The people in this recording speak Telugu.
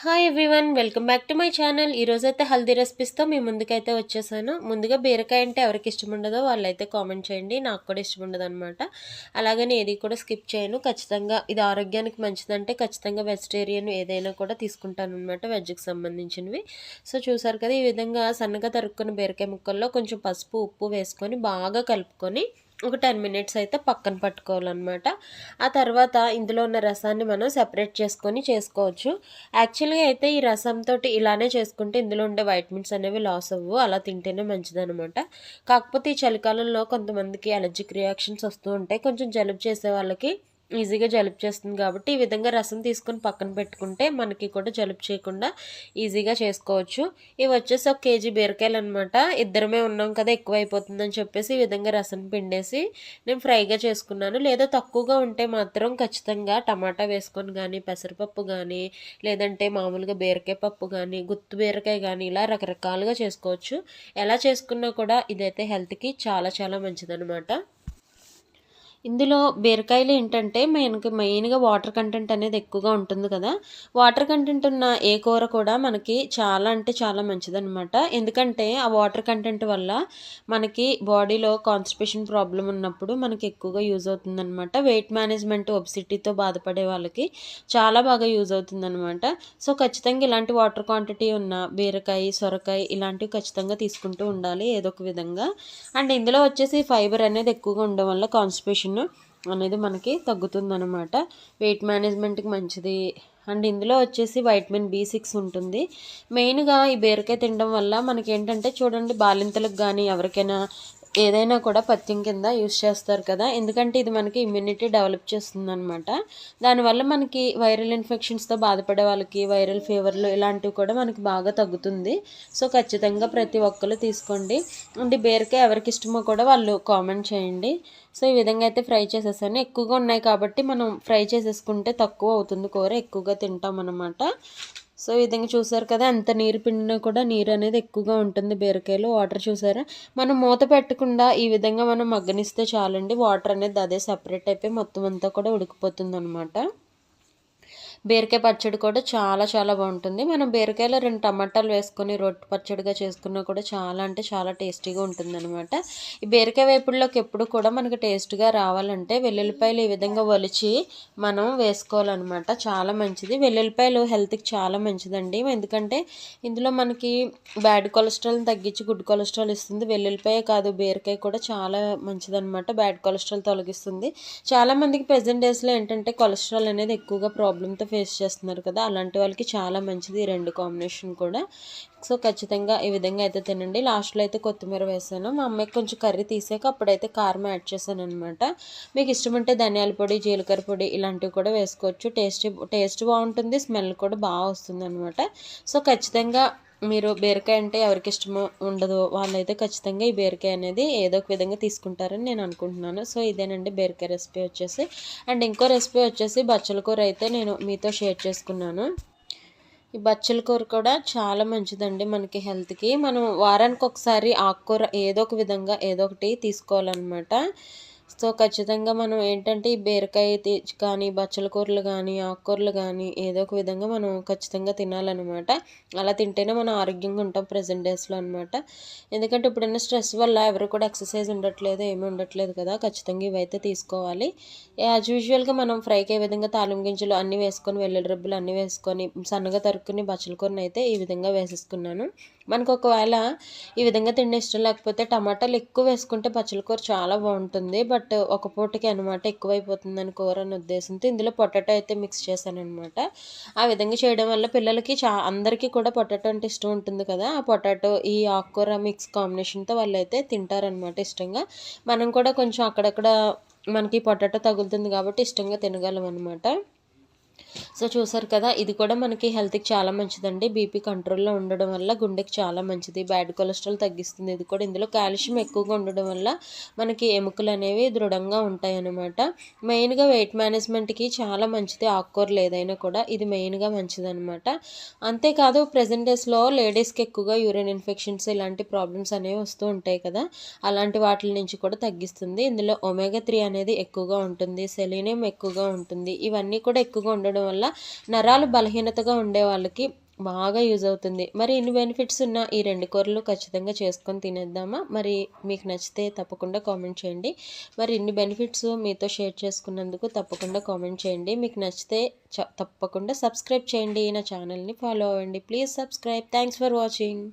Hi everyone welcome back to my channel ఈరోజైతే హల్దీ రెసిపీస్తో మీ ముందుకైతే వచ్చేసాను. ముందుగా బీరకాయ అంటే ఎవరికి ఇష్టం ఉండదో వాళ్ళైతే కామెంట్ చేయండి. నాకు కూడా ఇష్టం ఉండదు అనమాట అలాగని ఏది కూడా స్కిప్ చేయను. ఖచ్చితంగా ఇది ఆరోగ్యానికి మంచిదంటే ఖచ్చితంగా వెజిటేరియన్ ఏదైనా కూడా తీసుకుంటాను అనమాట వెజ్కి సంబంధించినవి. సో చూసారు కదా ఈ విధంగా సన్నగా తరుక్కున్న బీరకాయ ముక్కల్లో కొంచెం పసుపు ఉప్పు వేసుకొని బాగా కలుపుకొని ఒక టెన్ మినిట్స్ అయితే పక్కన పట్టుకోవాలన్నమాట. ఆ తర్వాత ఇందులో ఉన్న రసాన్ని మనం సెపరేట్ చేసుకొని చేసుకోవచ్చు. యాక్చువల్గా అయితే ఈ రసంతో ఇలానే చేసుకుంటే ఇందులో ఉండే వైటమిన్స్ అనేవి లాస్ అవ్వు. అలా తింటేనే మంచిదనమాట కాకపోతే ఈ చలికాలంలో కొంతమందికి అలర్జిక్ రియాక్షన్స్ వస్తూ ఉంటాయి. కొంచెం జలుబు చేసే వాళ్ళకి ఈజీగా జలుబు చేస్తుంది కాబట్టి ఈ విధంగా రసం తీసుకొని పక్కన పెట్టుకుంటే మనకి కూడా జలుబు చేయకుండా ఈజీగా చేసుకోవచ్చు. ఇవి వచ్చేసి ఒక కేజీ బీరకాయలు అనమాట ఇద్దరమే ఉన్నాం కదా ఎక్కువ అయిపోతుందని చెప్పేసి ఈ విధంగా రసం పిండేసి నేను ఫ్రైగా చేసుకున్నాను. లేదా తక్కువగా ఉంటే మాత్రం ఖచ్చితంగా టమాటా వేసుకొని కానీ పెసరపప్పు కానీ లేదంటే మామూలుగా బీరకాయ పప్పు కానీ గుత్తు బీరకాయ కానీ ఇలా రకరకాలుగా చేసుకోవచ్చు. ఎలా చేసుకున్నా కూడా ఇదైతే హెల్త్కి చాలా చాలా మంచిదనమాట ఇందులో బీరకాయలు ఏంటంటే మనకి మెయిన్గా వాటర్ కంటెంట్ అనేది ఎక్కువగా ఉంటుంది కదా. వాటర్ కంటెంట్ ఉన్న ఏ కూర కూడా మనకి చాలా అంటే చాలా మంచిదనమాట ఎందుకంటే ఆ వాటర్ కంటెంట్ వల్ల మనకి బాడీలో కాన్స్టిపేషన్ ప్రాబ్లం ఉన్నప్పుడు మనకి ఎక్కువగా యూజ్ అవుతుందన్నమాట. వెయిట్ మేనేజ్మెంట్ ఒబిసిటీతో బాధపడే వాళ్ళకి చాలా బాగా యూజ్ అవుతుందన్నమాట. సో ఖచ్చితంగా ఇలాంటి వాటర్ క్వాంటిటీ ఉన్న బీరకాయ సొరకాయ ఇలాంటివి ఖచ్చితంగా తీసుకుంటూ ఉండాలి ఏదో ఒక విధంగా. అండ్ ఇందులో వచ్చేసి ఫైబర్ అనేది ఎక్కువగా ఉండడం వల్ల కాన్స్టిపేషన్ అనేది మనకి తగ్గుతుందనమాట వెయిట్ మేనేజ్మెంట్కి మంచిది. అండ్ ఇందులో వచ్చేసి వైటమిన్ బి సిక్స్ ఉంటుంది. మెయిన్గా ఈ బీరకాయ తినడం వల్ల మనకి ఏంటంటే చూడండి బాలింతలకు కానీ ఎవరికైనా ఏదైనా కూడా పత్యం కింద యూస్ చేస్తారు కదా. ఎందుకంటే ఇది మనకి ఇమ్యూనిటీ డెవలప్ చేస్తుంది అనమాట దానివల్ల మనకి వైరల్ ఇన్ఫెక్షన్స్తో బాధపడే వాళ్ళకి వైరల్ ఫీవర్లు ఇలాంటివి కూడా మనకి బాగా తగ్గుతుంది. సో ఖచ్చితంగా ప్రతి ఒక్కరు తీసుకోండి. అంటే బీరకాయ ఎవరికి ఇష్టమో కూడా వాళ్ళు కామెంట్ చేయండి. సో ఈ విధంగా అయితే ఫ్రై చేసేసాను. ఎక్కువగా ఉన్నాయి కాబట్టి మనం ఫ్రై చేసేసుకుంటే తక్కువ అవుతుంది కూర ఎక్కువగా తింటాం అనమాట సో ఈ విధంగా చూసారు కదా ఎంత నీరు పిండినా కూడా నీరు అనేది ఎక్కువగా ఉంటుంది. బీరకాయలు వాటర్ చూసారా? మనం మూత పెట్టకుండా ఈ విధంగా మనం మగ్గనిస్తే చాలండి వాటర్ అనేది అదే సపరేట్ అయిపోయి మొత్తం అంతా కూడా ఉడికిపోతుంది అనమాట బీరకాయ పచ్చడి కూడా చాలా చాలా బాగుంటుంది. మనం బీరకాయలో రెండు టమాటాలు వేసుకొని రొట్టె పచ్చడిగా చేసుకున్నా కూడా చాలా అంటే చాలా టేస్టీగా ఉంటుందన్నమాట. ఈ బీరకాయ వేపుడులోకి ఎప్పుడు కూడా మనకి టేస్ట్గా రావాలంటే వెల్లుల్లిపాయలు ఈ విధంగా ఒలిచి మనం వేసుకోవాలన్నమాట. చాలా మంచిది. వెల్లుల్లిపాయలు హెల్త్కి చాలా మంచిదండి. ఎందుకంటే ఇందులో మనకి బ్యాడ్ కొలెస్ట్రాల్ని తగ్గించి గుడ్ కొలెస్ట్రాల్ ఇస్తుంది. వెల్లుల్లిపాయ కాదు బీరకాయ కూడా చాలా మంచిదన్నమాట. బ్యాడ్ కొలెస్ట్రాల్ తొలగిస్తుంది. చాలామందికి ప్రజెంట్ డేస్లో ఏంటంటే కొలెస్ట్రాల్ అనేది ఎక్కువగా ప్రాబ్లంతో ఫేస్ చేస్తున్నారు కదా అలాంటి వాళ్ళకి చాలా మంచిది ఈ రెండు కాంబినేషన్ కూడా. సో ఖచ్చితంగా ఈ విధంగా అయితే తినండి. లాస్ట్లో అయితే కొత్తిమీర వేసాను. మా అమ్మాయికి కొంచెం కర్రీ తీసాక అప్పుడైతే కారం యాడ్ చేశాను అనమాట మీకు ఇష్టమంటే ధనియాల పొడి జీలకర్ర పొడి ఇలాంటివి కూడా వేసుకోవచ్చు. టేస్ట్ టేస్ట్ బాగుంటుంది స్మెల్ కూడా బాగా వస్తుంది అనమాట సో ఖచ్చితంగా మీరు బీరకాయ అంటే ఎవరికి ఇష్టమో ఉండదో వాళ్ళైతే ఖచ్చితంగా ఈ బీరకాయ అనేది ఏదో ఒక విధంగా తీసుకుంటారని నేను అనుకుంటున్నాను. సో ఇదేనండి బీరకాయ రెసిపీ వచ్చేసి. అండ్ ఇంకో రెసిపీ వచ్చేసి బచ్చల కూర అయితే నేను మీతో షేర్ చేసుకున్నాను. ఈ బచ్చల కూర కూడా చాలా మంచిదండి మనకి హెల్త్కి. మనం వారానికి ఒకసారి ఆకుకూర ఏదో ఒక విధంగా ఏదో ఒకటి తీసుకోవాలన్నమాట. సో ఖచ్చితంగా మనం ఏంటంటే ఈ బీరకాయ కానీ బచ్చల కూరలు కానీ ఆకుకూరలు కానీ ఏదో ఒక విధంగా మనం ఖచ్చితంగా తినాలన్నమాట. అలా తింటేనే మనం ఆరోగ్యంగా ఉంటాం ప్రజెంట్ డేస్లో అనమాట ఎందుకంటే ఇప్పుడున్న స్ట్రెస్ వల్ల ఎవరు కూడా ఎక్సర్సైజ్ ఉండట్లేదు ఏమీ ఉండట్లేదు కదా. ఖచ్చితంగా ఇవైతే తీసుకోవాలి. యాజ్ యూజువల్గా మనం ఫ్రైకి ఏ విధంగా తాలిం గింజలు అన్నీ వేసుకొని వెల్లుల్లి రబ్బులు అన్నీ వేసుకొని సన్నగా తరుక్కుని బచ్చల కూరని అయితే ఈ విధంగా వేసేసుకున్నాను. మనకు ఒకవేళ ఈ విధంగా తిండి ఇష్టం లేకపోతే టమాటాలు ఎక్కువ వేసుకుంటే పచ్చల కూర చాలా బాగుంటుంది. బట్ బట్ ఒక పూటకి అనమాట ఎక్కువైపోతుందని కూర అనే ఉద్దేశంతో ఇందులో పొటాటో అయితే మిక్స్ చేశాను అనమాట ఆ విధంగా చేయడం వల్ల పిల్లలకి చా అందరికీ కూడా పొటాటో అంటే ఇష్టం ఉంటుంది కదా. ఆ పొటాటో ఈ ఆకుకూర మిక్స్ కాంబినేషన్తో వాళ్ళు అయితే తింటారనమాట ఇష్టంగా. మనం కూడా కొంచెం అక్కడక్కడ మనకి పొటాటో తగులుతుంది కాబట్టి ఇష్టంగా తినగలం అనమాట సో చూసారు కదా ఇది కూడా మనకి హెల్త్కి చాలా మంచిదండి. బీపీ కంట్రోల్లో ఉండడం వల్ల గుండెకి చాలా మంచిది. బ్యాడ్ కొలెస్ట్రాల్ తగ్గిస్తుంది. ఇది కూడా ఇందులో కాల్షియం ఎక్కువగా ఉండడం వల్ల మనకి ఎముకలు అనేవి దృఢంగా ఉంటాయి అన్నమాట మెయిన్గా వెయిట్ మేనేజ్మెంట్కి చాలా మంచిది. ఆకుకూరలు ఏదైనా కూడా ఇది మెయిన్గా మంచిది అనమాట అంతేకాదు ప్రజెంట్ డేస్లో లేడీస్కి ఎక్కువగా యూరిన్ ఇన్ఫెక్షన్స్ ఇలాంటి ప్రాబ్లమ్స్ అనేవి వస్తూ ఉంటాయి కదా అలాంటి వాటి నుంచి కూడా తగ్గిస్తుంది. ఇందులో ఒమేగా త్రీ అనేది ఎక్కువగా ఉంటుంది. సెలీనియం ఎక్కువగా ఉంటుంది. ఇవన్నీ కూడా ఎక్కువగా ఉండడం ఉండడం వల్ల నరాలు బలహీనతగా ఉండే వాళ్ళకి బాగా యూజ్ అవుతుంది. మరి ఇన్ని బెనిఫిట్స్ ఉన్న ఈ రెండు కూరలు ఖచ్చితంగా చేసుకొని తినేద్దామా? మరి మీకు నచ్చితే తప్పకుండా కామెంట్ చేయండి. మరి ఇన్ని బెనిఫిట్స్ మీతో షేర్ చేసుకున్నందుకు తప్పకుండా కామెంట్ చేయండి. మీకు నచ్చితే తప్పకుండా సబ్స్క్రైబ్ చేయండి. నా ఛానల్ని ఫాలో అవ్వండి. Please subscribe. Thanks for watching.